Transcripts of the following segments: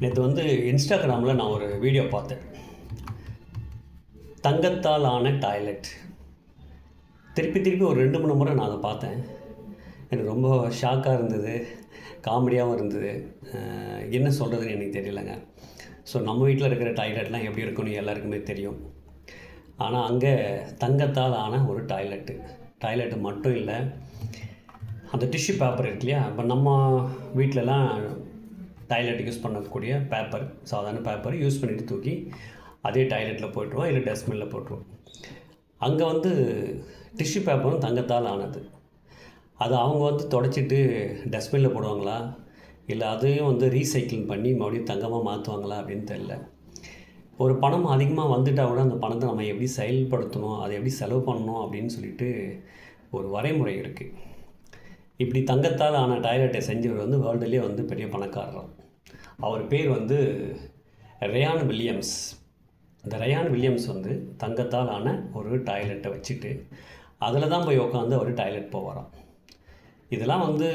நேற்று வந்து இன்ஸ்டாகிராமில் நான் ஒரு வீடியோ பார்த்தேன். தங்கத்தால் ஆன டாய்லெட். திருப்பி திருப்பி ஒரு ரெண்டு மூணு முறை நான் அதை பார்த்தேன். எனக்கு ரொம்ப ஷாக்காக இருந்தது காமெடியாகவும் இருந்தது. என்ன சொல்கிறதுன்னு எனக்கு தெரியலங்க. ஸோ நம்ம வீட்டில் இருக்கிற டாய்லெட்லாம் எப்படி இருக்குன்னு எல்லாருக்குமே தெரியும். ஆனால் அங்கே தங்கத்தால் ஆன ஒரு டாய்லெட்டு. டாய்லெட்டு மட்டும் இல்லை அந்த டிஷ்யூ பேப்பர் இருக்கு இல்லையா? இப்போ நம்ம வீட்டிலலாம் டாய்லெட் யூஸ் பண்ணக்கூடிய பேப்பர் சாதாரண பேப்பர் யூஸ் பண்ணிவிட்டு தூக்கி அதே டாய்லெட்டில் போட்டுருவோம் இல்லை டஸ்ட்பினில் போட்டுருவோம். அங்கே வந்து டிஷ்யூ பேப்பரும் தங்கத்தால் ஆனது. அது அவங்க வந்து தொடச்சிட்டு டஸ்ட்பினில் போடுவாங்களா? இல்லை அதையும் வந்து ரீசைக்கிளிங் பண்ணி மறுபடியும் தங்கமாக மாற்றுவாங்களா அப்படின்னு தெரில ஒரு பணம் அதிகமாக வந்துட்டால் கூட அந்த பணத்தை நம்ம எப்படி செயல்படுத்தணும் அதை எப்படி செலவு பண்ணணும் அப்படின்னு சொல்லிட்டு ஒரு வரைமுறை இருக்குது இப்படி தங்கத்தால் ஆன டாய்லெட்டை செஞ்சவர் வந்து வேர்ல்டுலேயே வந்து பெரிய பணக்காரர். அவர் பேர் வந்து ரயான் வில்லியம்ஸ் இந்த ரயான் வில்லியம்ஸ் வந்து தங்கத்தால் ஆன ஒரு டாய்லெட்டை வச்சுட்டு அதில் தான் போய் உட்காந்து அவர் டாய்லெட் போவாராம். இதெல்லாம் வந்து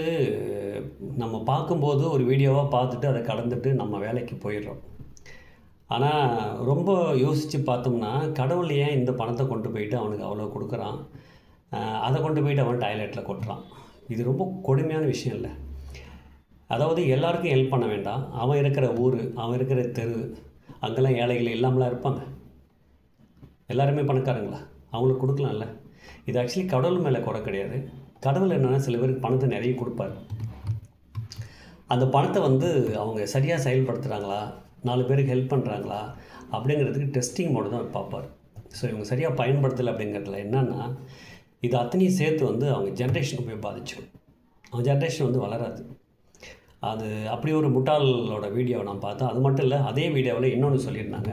நம்ம பார்க்கும்போது ஒரு வீடியோவாக பார்த்துட்டு அதை கடந்துட்டு நம்ம வேலைக்கு போயிடுறோம். ஆனால் ரொம்ப யோசித்து பார்த்தோம்னா கடவுள் ஏன் இந்த பணத்தை கொண்டு போயிட்டு அவனுக்கு அவ்வளோ கொடுக்குறான்? அதை கொண்டு போயிட்டு அவன் டாய்லெட்டில் கொட்டுறான். இது ரொம்ப கொடுமையான விஷயம் இல்லை. அதாவது எல்லாருக்கும் ஹெல்ப் பண்ண வேண்டாம். அவன் இருக்கிற ஊர் அவன் இருக்கிற தெரு அங்கெல்லாம் ஏழைகள் இல்லாமலாம் இருப்பாங்க. எல்லாருமே பணக்காரங்களா? அவங்களுக்கு கொடுக்கலாம்ல. இது ஆக்சுவலி கடவுள் மேலே குறை கிடையாது. கடவுள் என்னென்னா சில பேருக்கு பணத்தை நிறைய கொடுப்பாரு. அந்த பணத்தை வந்து அவங்க சரியாக செயல்படுத்துகிறாங்களா நாலு பேருக்கு ஹெல்ப் பண்ணுறாங்களா அப்படிங்கிறதுக்கு டெஸ்டிங் மோடு தான் பார்ப்பார். ஸோ இவங்க சரியாக பயன்படுத்தலை அப்படிங்கிறதுல என்னென்னா இது அத்தனையும் சேர்த்து வந்து அவங்க ஜென்ரேஷனுக்கு போய் பாதிச்சிடும் அவங்க ஜென்ரேஷன் வந்து வளராது. அது அப்படி ஒரு முட்டாளோட வீடியோவை நான் பார்த்தேன். அது மட்டும் இல்லை அதே வீடியோவில் இன்னொன்று சொல்லியிருந்தாங்க.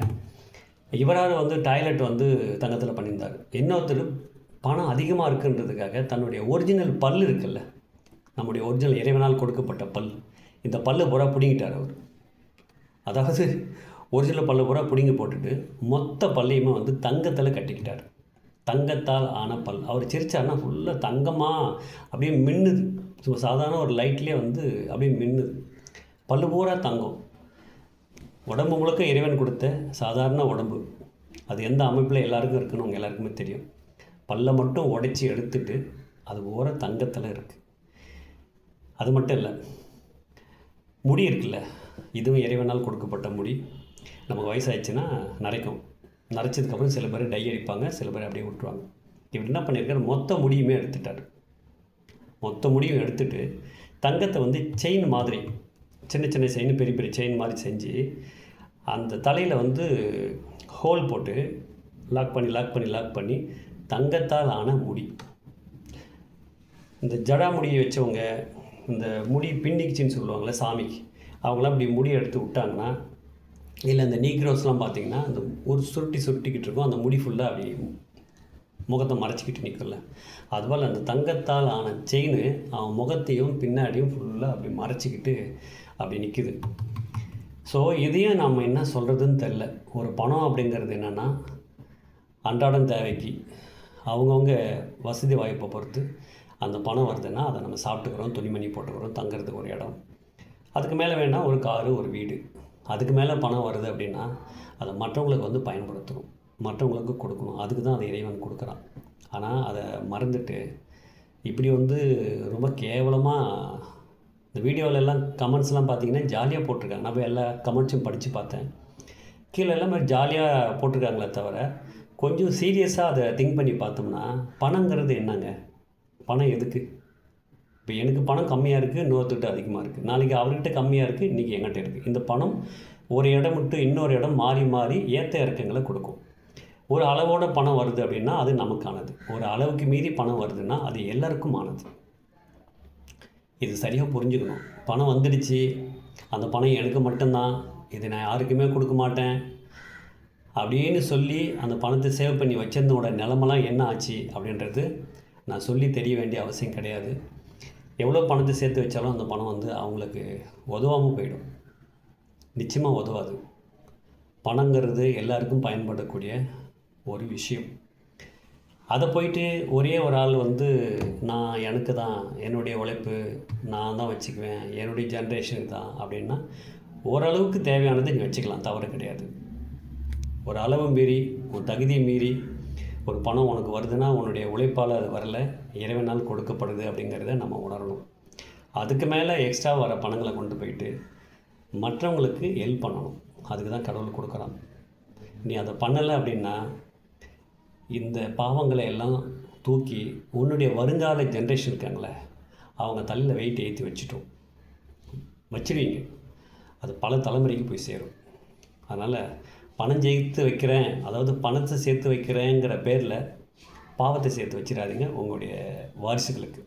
இவரார் வந்து டாய்லெட் வந்து தங்கத்தில் பண்ணியிருந்தார். இன்னொருத்தர் பணம் அதிகமாக இருக்குன்றதுக்காக தன்னுடைய ஒரிஜினல் பல் இருக்குல்ல நம்முடைய ஒரிஜினல் இறைவனால் கொடுக்கப்பட்ட பல் இந்த பல்லு பூரா பிடுங்கிட்டார் அவர். அதாவது ஒரிஜினல் பல்லு பூரா பிடுங்கி போட்டுட்டு மொத்த பல்லையுமே வந்து தங்கத்தில் கட்டிக்கிட்டார். தங்கத்தால் ஆன பல். அவர் சிரிச்சாருன்னா ஃபுல்லாக தங்கமாக அப்படியே மின்னுது. ஸோ சாதாரண ஒரு லைட்லேயே வந்து அப்படியே மின்னுது. பல்லு பூரா தங்கம். உடம்பு முழுக்க இறைவன் கொடுத்த சாதாரண உடம்பு. அது எந்த அமைப்பில் எல்லாருக்கும் இருக்குன்னு உங்கள் எல்லாருக்குமே தெரியும். பல்லை மட்டும் உடைச்சி எடுத்துட்டு அது ஓர தங்கத்தில் இருக்குது அது மட்டும் இல்லை முடி இருக்குல்ல இதுவும் இறைவனால் கொடுக்கப்பட்ட முடி. நமக்கு வயசாகிடுச்சுன்னா நரைக்கும். நரைச்சதுக்கப்புறம் சில பேர் டை அடிப்பாங்க சில பேர் அப்படியே விட்டுருவாங்க. இவர் என்ன பண்ணியிருக்காரு? மொத்த முடியுமே எடுத்துட்டார். மொத்த முடியும் எடுத்துட்டு தங்கத்தை வந்து செயின் மாதிரி சின்ன சின்ன செயின் பெரிய பெரிய செயின் மாதிரி செஞ்சு அந்த தலையில் வந்து ஹோல் போட்டு லாக் பண்ணி லாக் பண்ணி லாக் பண்ணி தங்கத்தால் ஆன முடி. இந்த ஜடா முடியை வச்சவங்க இந்த முடி பின்னிக்குச்சின்னு சொல்லுவாங்கள்ல சாமிக்கு அவங்களாம் இப்படி முடி எடுத்து விட்டாங்கன்னா இல்லை இந்த நீக்ரோஸ்லாம் பார்த்தீங்கன்னா அந்த ஒரு சுருட்டி சுருட்டிக்கிட்டு இருக்கும் அந்த முடி ஃபுல்லாக அப்படி முகத்தை மறைச்சிக்கிட்டு நிற்கல அதுபோல் அந்த தங்கத்தால் ஆன செயின் அவன் முகத்தையும் பின்னாடியும் ஃபுல்லாக அப்படி மறைச்சிக்கிட்டு அப்படி நிற்குது ஸோ இதையும் நாம் என்ன சொல்கிறதுன்னு தெரில ஒரு பணம் அப்படிங்கிறது என்னென்னா அன்றாடம் தேவைக்கு அவங்கவுங்க வசதி வாய்ப்பை பொறுத்து அந்த பணம் வருதுன்னா அதை நம்ம சாப்பிட்டுக்கிறோம் துணிமணி போட்டுக்கிறோம் தங்குறதுக்கு ஒரு இடம். அதுக்கு மேலே வேணால் ஒரு காரு ஒரு வீடு. அதுக்கு மேலே பணம் வருது அப்படின்னா அதை மற்றவங்களுக்கு வந்து பயன்படுத்தணும். மற்றவங்களுக்கு கொடுக்கணும். அதுக்கு தான் அதை இறைவன் கொடுக்குறான். ஆனால் அதை மறந்துட்டு இப்படி வந்து ரொம்ப கேவலமாக இந்த வீடியோவிலெல்லாம் கமெண்ட்ஸ்லாம் பார்த்தீங்கன்னா ஜாலியாக போட்டிருக்காங்க. நான் போய் எல்லா கமெண்ட்ஸும் படித்து பார்த்தேன். கீழே எல்லாமே ஜாலியாக போட்டிருக்காங்களே தவிர கொஞ்சம் சீரியஸாக அதை திங்க் பண்ணி பார்த்தோம்னா பணங்கிறது என்னங்க? பணம் எதுக்கு? இப்போ எனக்கு பணம் கம்மியாக இருக்குது இன்னொருத்திட்ட அதிகமாக இருக்குது நாளைக்கு அவர்கிட்ட கம்மியாக இருக்குது இன்றைக்கி எங்கிட்ட இருக்குது இந்த பணம் ஒரு இடம் விட்டு இன்னொரு இடம் மாறி மாறி ஏற்ற இறக்கங்களை கொடுக்கும். ஒரு அளவோட பணம் வருது அப்படின்னா அது நமக்கானது. ஒரு அளவுக்கு மீறி பணம் வருதுன்னா அது எல்லாருக்கும் ஆனது இது சரியாக புரிஞ்சுக்கணும். பணம் வந்துடுச்சு. அந்த பணம் எனக்கு மட்டும்தான். இது நான் யாருக்குமே கொடுக்க மாட்டேன். அப்படின்னு சொல்லி அந்த பணத்தை சேவ் பண்ணி வச்சிருந்தோட நிலமெல்லாம் என்ன ஆச்சு அப்படின்றது நான் சொல்லி தெரிய வேண்டிய அவசியம் கிடையாது. எவ்வளோ பணத்தை சேர்த்து வச்சாலும் அந்த பணம் வந்து அவங்களுக்கு உதவாமல் போயிடும். நிச்சயமாக உதவாது. பணங்கிறது எல்லாருக்கும் பயன்படக்கூடிய ஒரு விஷயம். அதை போயிட்டு ஒரே ஒரு ஆள் வந்து நான் எனக்கு தான் என்னுடைய உழைப்பு நான் தான் வச்சுக்குவேன் என்னுடைய ஜென்ரேஷனுக்கு தான் அப்படின்னா ஓரளவுக்கு தேவையானதை நீ வச்சுக்கலாம் தவறு கிடையாது. ஒரு அளவு மீறி ஒரு தகுதியை மீறி ஒரு பணம் உனக்கு வருதுன்னா உன்னுடைய உழைப்பால் அது வரல இறைவனால் கொடுக்கப்படுது அப்படிங்கிறத நம்ம உணரணும். அதுக்கு மேலே எக்ஸ்ட்ரா வர பணங்களை கொண்டு போயிட்டு மற்றவங்களுக்கு ஹெல்ப் பண்ணணும். அதுக்கு தான் கடவுள் கொடுக்குறான். நீ அதை பண்ணலை அப்படின்னா இந்த பாவங்களை எல்லாம் தூக்கி உன்னுடைய வருங்கால ஜென்ரேஷன் இருக்காங்களே அவங்க தலையில் வெயிட் ஏற்றி வச்சுட்டோம். வச்சிடுவீங்க அது பல தலைமுறைக்கு போய் சேரும். அதனால் பணம் சேர்த்து வைக்கிறேன் அதாவது பணத்தை சேர்த்து வைக்கிறேங்கிற பேரில் பாவத்தை சேர்த்து வச்சிடாதீங்க உங்களுடைய வாரிசுகளுக்கு.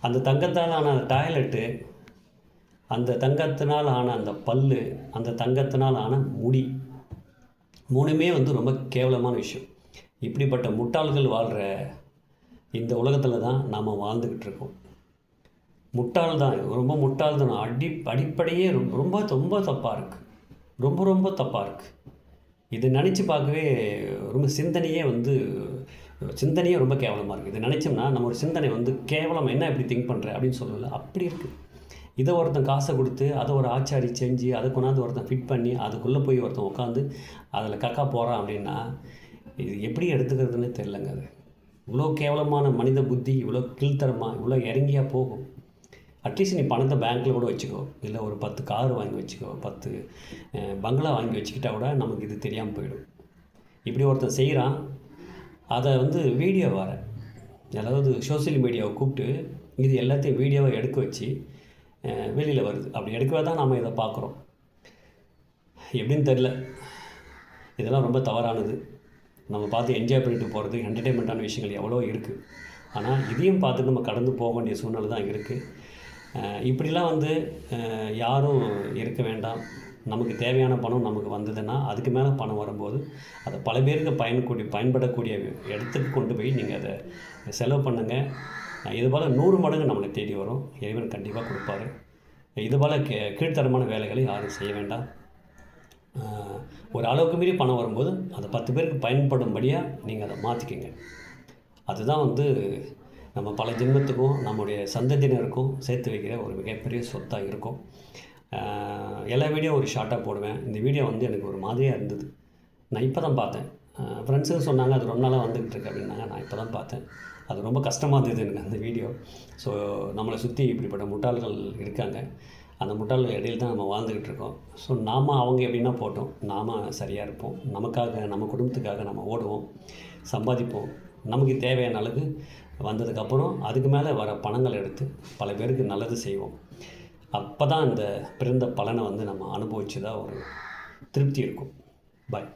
அந்த தங்கத்தால் ஆன அந்த டாய்லெட்டு அந்த தங்கத்தினால் ஆன அந்த பல்லு அந்த தங்கத்தினால் ஆன முடி மூணுமே வந்து ரொம்ப கேவலமான விஷயம். இப்படிப்பட்ட முட்டாள்கள் வாழ்கிற இந்த உலகத்தில் தான் நாம் வாழ்ந்துக்கிட்டு இருக்கோம். முட்டாள் தான் ரொம்ப முட்டாள் தான் அடி அடிப்படையே ரொம்ப ரொம்ப ரொம்ப தப்பாக இருக்குது ரொம்ப ரொம்ப தப்பாக இருக்குது இதை நினச்சி பார்க்கவே ரொம்ப சிந்தனையே வந்து சிந்தனையே ரொம்ப கேவலமாக இருக்குது இதை நினச்சோம்னா நம்ம ஒரு சிந்தனை வந்து கேவலம் என்ன இப்படி திங்க் பண்ணுற அப்படின்னு சொல்லல. அப்படி இருக்குது இதை ஒருத்தன் காசை கொடுத்து அதை ஒரு ஆச்சாரி செஞ்சு அதை கொண்டாந்து ஒருத்தன் ஃபிட் பண்ணி அதுக்குள்ளே போய் ஒருத்தன் உட்காந்து அதில் கக்கா போகிறான் அப்படின்னா இது எப்படி எடுத்துக்கிறதுனே தெரிலங்க அது. இவ்வளோ கேவலமான மனித புத்தி இவ்வளோ கீழ்த்தரமாக இவ்வளோ இறங்கியா போகும். அட்லீஸ்ட் நீ பணத்தை பேங்க்கில் கூட வச்சுக்கோ. இல்லை ஒரு பத்து கார் வாங்கி வச்சுக்கோ. பத்து பங்களா வாங்கி வச்சுக்கிட்டா கூட நமக்கு இது தெரியாமல் போயிடும். இப்படி ஒருத்தன் செய்கிறான் அதை வந்து வீடியோ வர. அதாவது சோஷியல் மீடியாவை கூப்பிட்டு இது எல்லாத்தையும் வீடியோவை எடுக்க வச்சு வெளியில் வருது. அப்படி எடுக்கவே தான் நம்ம இதை பார்க்குறோம். எப்படின்னு தெரில இதெல்லாம் ரொம்ப தவறானது. நம்ம பார்த்து என்ஜாய் பண்ணிட்டு போகிறது என்டர்டெயின்மெண்ட்டான விஷயங்கள் எவ்வளோ இருக்குது ஆனால் இதையும் பார்த்துட்டு நம்ம கடந்து போக வேண்டிய சூழ்நிலை தான் இருக்குது இப்படிலாம் வந்து யாரும் இருக்க வேண்டாம். நமக்கு தேவையான பணம் நமக்கு வந்ததுன்னா அதுக்கு மேலே பணம் வரும்போது அதை பல பேருக்கு பயன்கூடிய பயன்படக்கூடிய இடத்துக்கு கொண்டு போய் நீங்கள் அதை செலவு பண்ணுங்கள் இது போல் நூறு மடங்கு நம்மளை தேடி வரும். இறைவன் கண்டிப்பாக கொடுப்பாரு. இது போல் கே கீழ்த்தரமான வேலைகளை யாரும் செய்ய வேண்டாம். ஒரு அளவுக்கு மீறி பணம் வரும்போது அந்த பத்து பேருக்கு பயன்படும்படியாக நீங்கள் அதை மாற்றிக்கங்க அதுதான் வந்து நம்ம பல ஜென்மத்துக்கும் நம்முடைய சந்ததியினருக்கும் சேர்த்து வைக்கிற ஒரு மிகப்பெரிய சொத்தாக இருக்கும். எல்லா வீடியோ ஒரு ஷார்ட்டாக போடுவேன். இந்த வீடியோ வந்து எனக்கு ஒரு மாதிரியாக இருந்தது. நான் இப்போ தான் பார்த்தேன் ஃப்ரெண்ட்ஸுங்க சொன்னாங்க அது ரொம்ப நாளாக வந்துக்கிட்டு இருக்கு அப்படின்னாங்க. நான் இப்போ தான் பார்த்தேன். அது ரொம்ப கஷ்டமாக இருந்தது எனக்கு அந்த வீடியோ. ஸோ நம்மளை சுற்றி இப்படிப்பட்ட முட்டாள்கள் இருக்காங்க. அந்த முட்டாள் இடையில தான் நம்ம வாழ்ந்துக்கிட்டு இருக்கோம். ஸோ நாம் அவங்க எப்படின்னா போட்டோம். நாம் சரியாக இருப்போம். நமக்காக நம்ம குடும்பத்துக்காக நம்ம ஓடுவோம். சம்பாதிப்போம். நமக்கு தேவையான அளவுக்கு வந்ததுக்கப்புறம் அதுக்கு மேலே வர பணங்கள் எடுத்து பல பேருக்கு நல்லது செய்வோம். அப்போ தான் இந்த பிறந்த பலனை வந்து நம்ம அனுபவிச்சதா ஒரு திருப்தி இருக்கும். பாய்